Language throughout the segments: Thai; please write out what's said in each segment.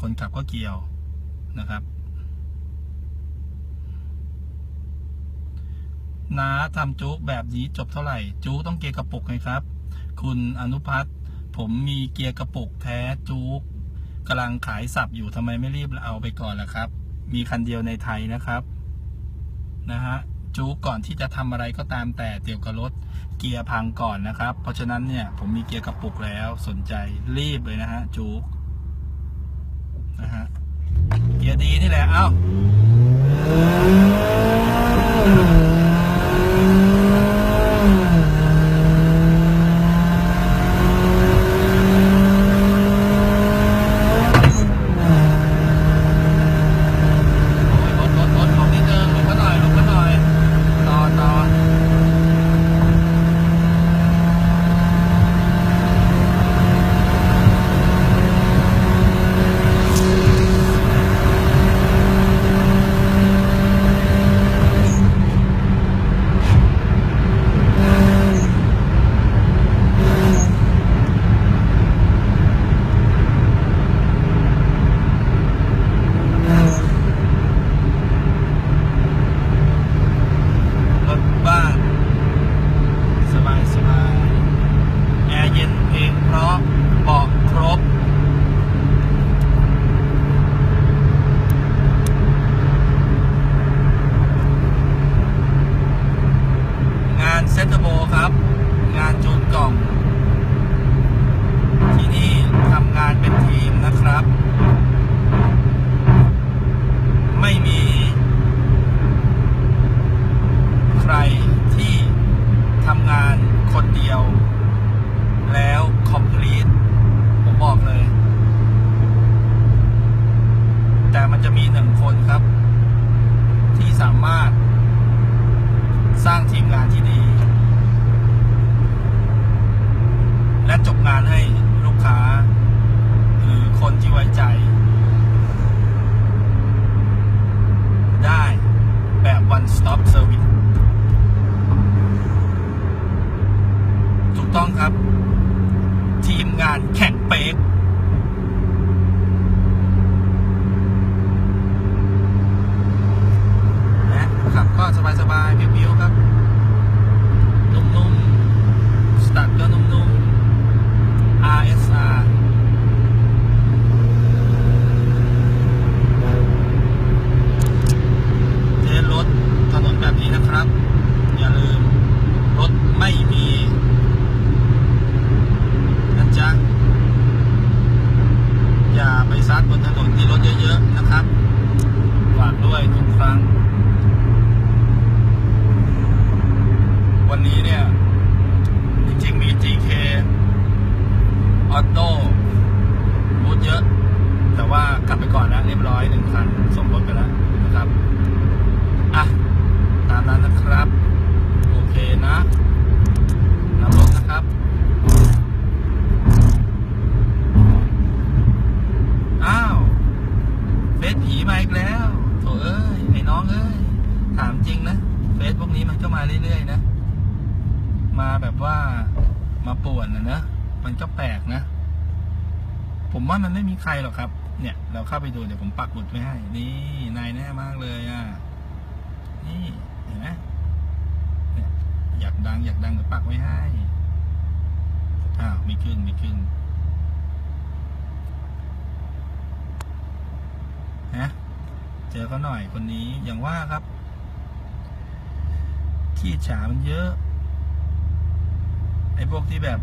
คนขับก็เกี่ยวนะครับน้าทำจุกแบบนี้จบเท่าไหร่ จุกต้องเกียร์กระปุกไงครับ คุณอนุพัฒน์ผมมีเกียร์กระปุกแท้จุกกำลังขายสับอยู่ทำไมไม่รีบเอาไปก่อนล่ะครับ มีคันเดียวในไทยนะครับนะฮะจูก่อนที่จะทำอะไรก็ตามแต่เกี่ยวกับรถเกียร์พังก่อนนะครับ เพราะฉะนั้นเนี่ยผมมีเกียร์กระปุกแล้วสนใจรีบเลยนะฮะจู นะฮะเกียร์ดีนี่แหละ เอ้า ว่ากลับไปก่อนแล้วเรียบร้อยหนึ่งคันส่งรถไปแล้วนะครับอะตามนั้นนะครับ โอเคนะนับรถนะครับอ้าวเฟซผีมาอีกแล้วโถเอ้ยไอ้น้องเอ้ยถามจริงนะเฟซพวกนี้มันก็มาเรื่อยๆนะมาแบบว่ามาป่วนนะเนอะมันก็แปลกนะ ผมว่ามันไม่มีใครหรอกครับ เนี่ย เราเข้าไปดูเดี๋ยวผมปักหมุดไว้ให้ นี่นายแน่มากเลยอะ นี่เห็นไหมเนี่ยอยากดังอยากดังเดี๋ยวปักไว้ให้อ้าวไม่ขึ้นไม่ขึ้นฮะเจอเขาหน่อยคนนี้อย่างว่าครับที่ฉามันเยอะ ไอ้พวกที่แบบ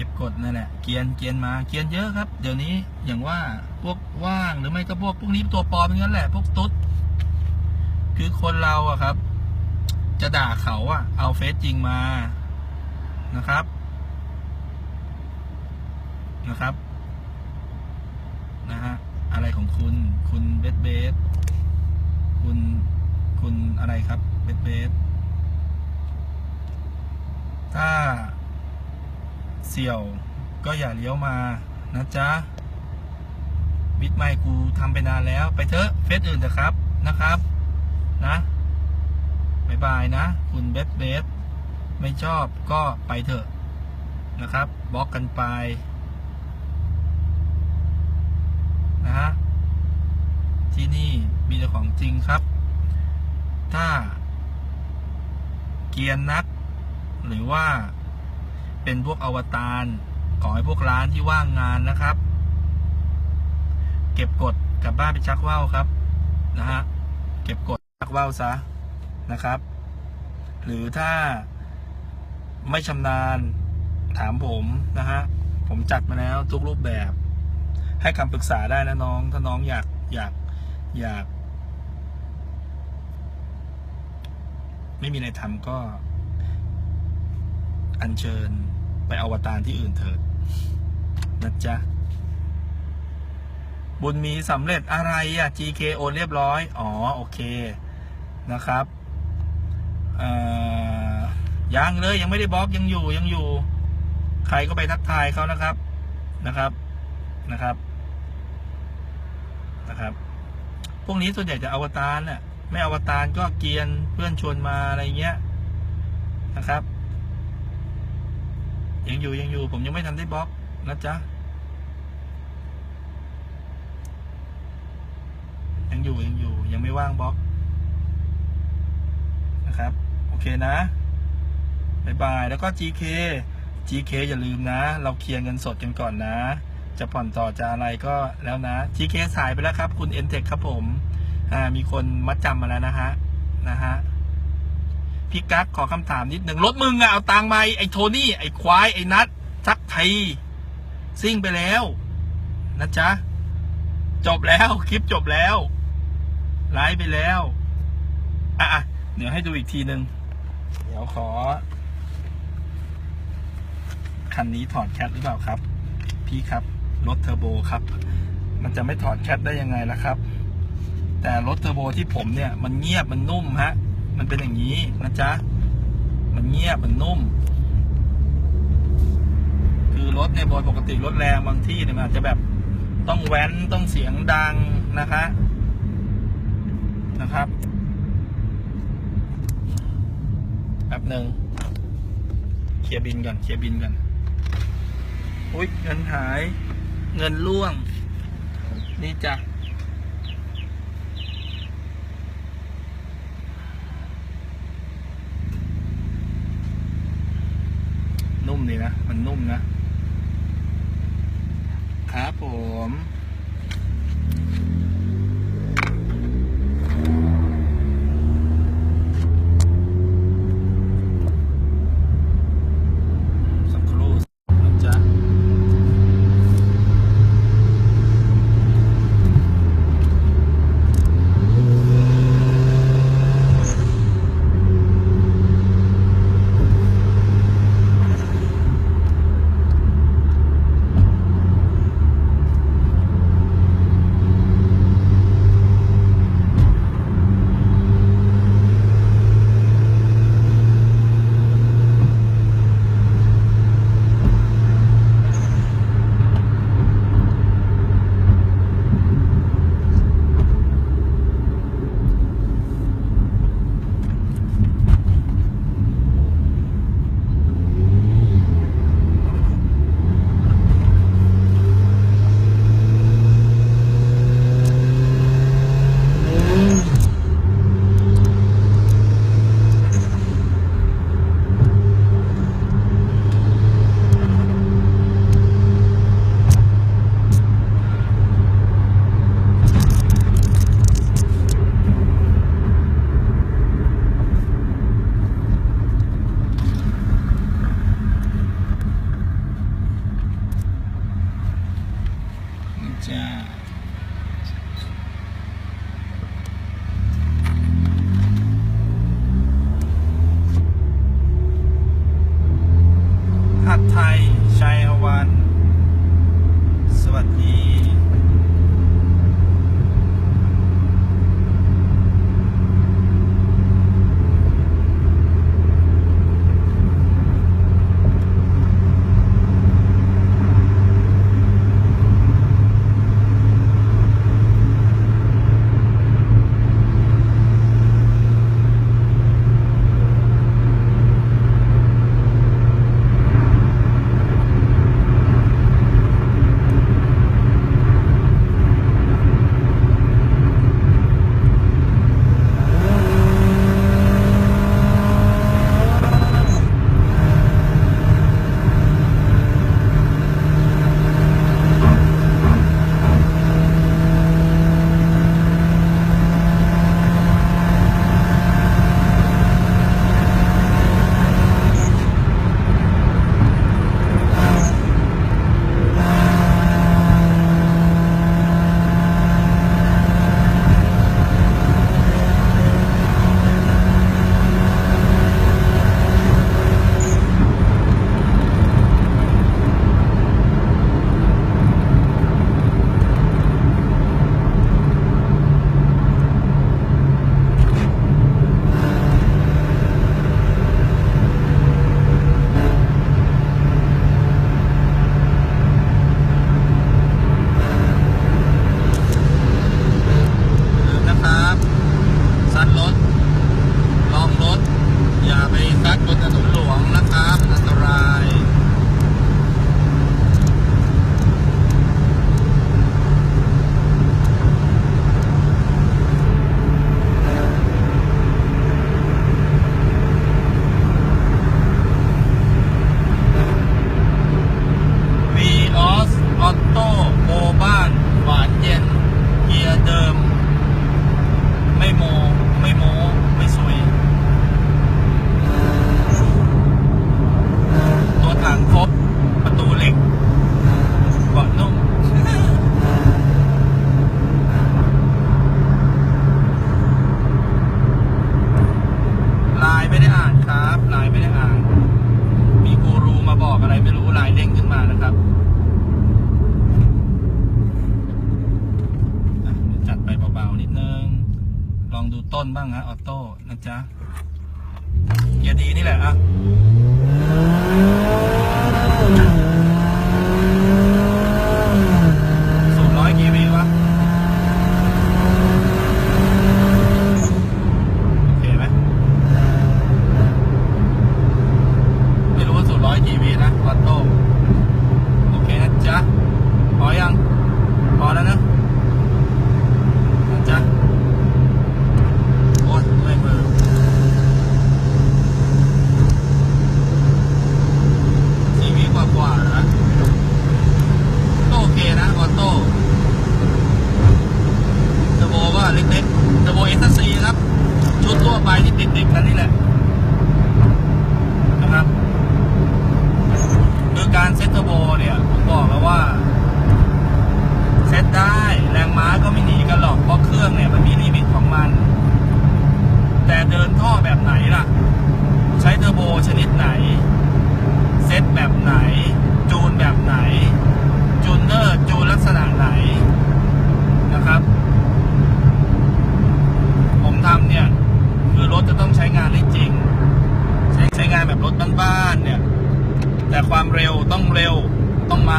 ก็บกดนั่นแหละ เกียนเกียนมาเกียนเยอะครับ เดี๋ยวนี้อย่างว่าพวกว่างหรือไม่ก็พวกพวกนี้ตัวปลอมอย่างนั้นแหละ พวกตุ๊ด คือคนเราอะครับ จะด่าเขาอะเอาเฟซจริงมานะครับ นะครับนะฮะอะไรของคุณคุณเบสเบสคุณคุณอะไรครับเบสเบสถ้า เสี่ยวก็อย่าเลี้ยวมานะจ๊ะวิดไม่กูทำไปนานแล้ว ไปเถอะเฟซอื่นเถอะครับนะครับ นะบายบายนะ คุณเบสเบสไม่ชอบก็ไปเถอะนะครับบล็อกกันไปนะฮะที่นี่มีแต่ของจริงครับ ถ้าเกียนนัก หรือว่า เป็นพวกอวตารขอให้พวกร้านที่ว่างงานนะครับ เก็บกดกลับบ้านไปชักว่าวครับนะฮะเก็บกดชักว่าวซะนะครับ หรือถ้าไม่ชำนาญถามผมนะฮะผมจัดมาแล้วทุกรูปแบบ ให้คำปรึกษาได้นะน้อง ถ้าน้องอยากอยากอยาก ไม่มีอะไรทำก็ อัญเชิญไปอวตารที่อื่นเถิดนะจ๊ะ บุญมีสำเร็จอะไรอะ GK โอนเรียบร้อย อ๋อ โอเคนะครับเอ่อยังเลยยังไม่ได้บล็อกยังอยู่ยังอยู่ ใครก็ไปทักทายเขานะครับนะครับนะครับนะครับพวกนี้ส่วนใหญ่จะอวตารน่ะไม่อวตารก็เกียนเพื่อนชวนมาอะไรเงี้ยนะครับ ยังอยู่ยังอยู่ ผมยังไม่ทันได้บล็อกนะจ๊ะ ยังอยู่ยังอยู่ ยังไม่ว่างบล็อก นะครับ โอเคนะบายบาย แล้วก็ GK GK อย่าลืมนะ เราเคลียร์เงินสดกันก่อนนะ จะผ่อนต่อจะอะไรก็แล้วนะ GK สายไปแล้วครับ คุณ n t e c h ครับผม อ่า มีคนมัดจำมาแล้วนะฮะ นะฮะ พี่กั๊กขอคำถามนิดหนึ่งรถมึงอะเอาตังค์มาไอ้โทนี่ไอ้ควายไอ้นัทสักไทยซิ่งไปแล้วนะจ๊ะ จบแล้วคลิปจบแล้วไลฟ์ไปแล้วอะอะเดี๋ยวให้ดูอีกทีหนึ่งเดี๋ยวขอ คันนี้ถอดแคทหรือเปล่าครับ พี่ครับรถเทอร์โบครับ มันจะไม่ถอดแคทได้ยังไงล่ะครับ แต่รถเทอร์โบที่ผมเนี่ย มันเงียบมันนุ่มฮะ มันเป็นอย่างนี้นะจ๊ะ มันเงียบมันนุ่ม คือรถเนี่ยโดยปกติรถแรงบางที่เนี่ยมันอาจจะแบบต้องแว้นต้องเสียงดังนะคะนะครับแป๊บหนึ่งเคลียร์บินก่อนเคลียร์บินก่อนอุ้ยเงินหาย เงินล่วง นี่จ้ะ นุ่มดีนะ มันนุ่มนะ ครับผม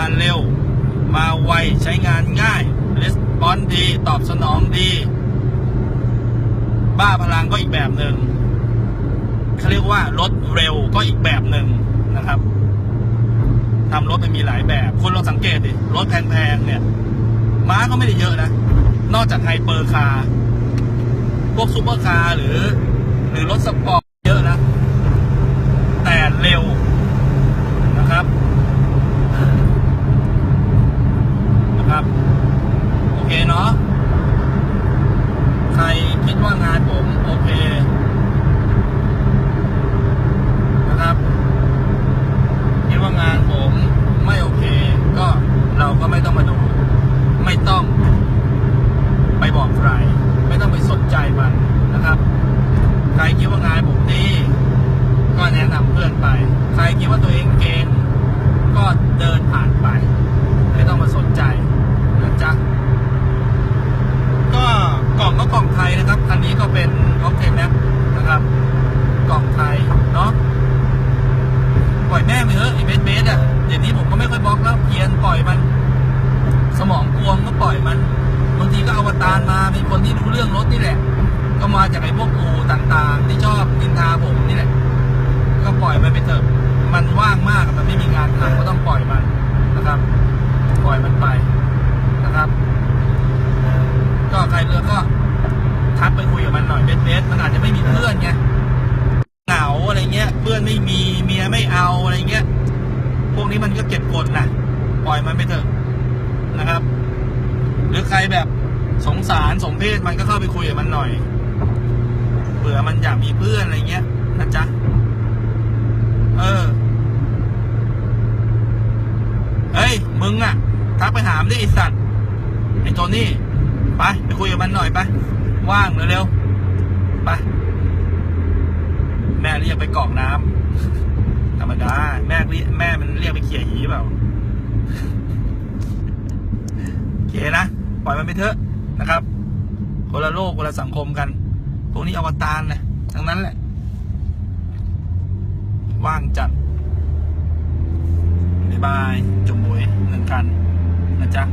มาเร็ว มาไว ใช้งานง่ายรีสปอนดี ตอบสนองดี บ้าพลังก็อีกแบบหนึ่งเขาเรียกว่ารถเร็วก็อีกแบบหนึ่งนะครับทำรถมันมีหลายแบบ คุณลองสังเกตดิ รถแพงๆเนี่ย ม้าก็ไม่ได้เยอะนะ นอกจากไฮเปอร์คาร์ พวกซูเปอร์คาร์หรือ หรือรถสปอร์ตเยอะนะ แต่เร็วนะครับ นะครับ โอเคเนาะ ใครคิดว่างานผมโอเค นะครับ คิดว่างานผมไม่โอเค ก็เราก็ไม่ต้องมาดู ไม่ต้องไปบอกใคร ไม่ต้องไปสนใจมันนะครับ ใครคิดว่างานผมดี ก็แนะนำเพื่อนไป ใครคิดว่าตัวเองเก่งก็เดินผ่านไป ไม่ต้องมาสนใจนะจ๊ะ ก็กล่องก็กล่องไทยนะครับ คันนี้ก็เป็นออฟเทนแมปนะครับ กล่องไทยเนาะ ปล่อยแม่งไปเถอะไอ้เบสเบสอะ เดี๋ยวนี้ผมก็ไม่ค่อยบล็อกแล้วเพียนปล่อยมัน สมองกวงก็ปล่ อยมันบางทีก็อวตารมามีคนที่รู้เรื่องรถนี่แหละ ก็มาจากไอ้พวกกูต่างๆ ที่ชอบนินทาผมนี่แหละ ก็ปล่อยมันไปเถอะมันว่างมากมันไม่มีงานทำก็ต้องปล่อยมันนะครับ ปล่อยมันไปนะครับ ก็ใครเลือกก็ทักไปคุยกับมันหน่อยเบสเบสมันอาจจะไม่มีเพื่อนไงเหงาอะไรเงี้ย เพื่อนไม่มีเมียไม่เอาอะไรเงี้ย พวกนี้มันก็เก็บกดนะปล่อยมันไปเถอะนะครับ หรือใครแบบสงสารสมเพศมันก็เข้าไปคุยกับมันหน่อยเผื่อมันอยากมีเพื่อนอะไรเงี้ยนะจ๊ะเออเฮ้ย มึงอะทักไปหามดิไอสัตว์ไอโทนี่ไปไปคุยกับมันหน่อยไปว่างเร็วๆไปแม่เรียกไปกรอกน้ำธรรมดาแม่เรียกแม่มันเรียกไปเขี่ยหีเปล่าโอเคนะ ปล่อยมันไปเถอะนะครับคนละโลกคนละสังคมกัน พวกนี้อวตารนะทั้งนั้นแหละ ว่างจัดบายบายจุ่มบุยหนึ่งคันนะจ๊ะ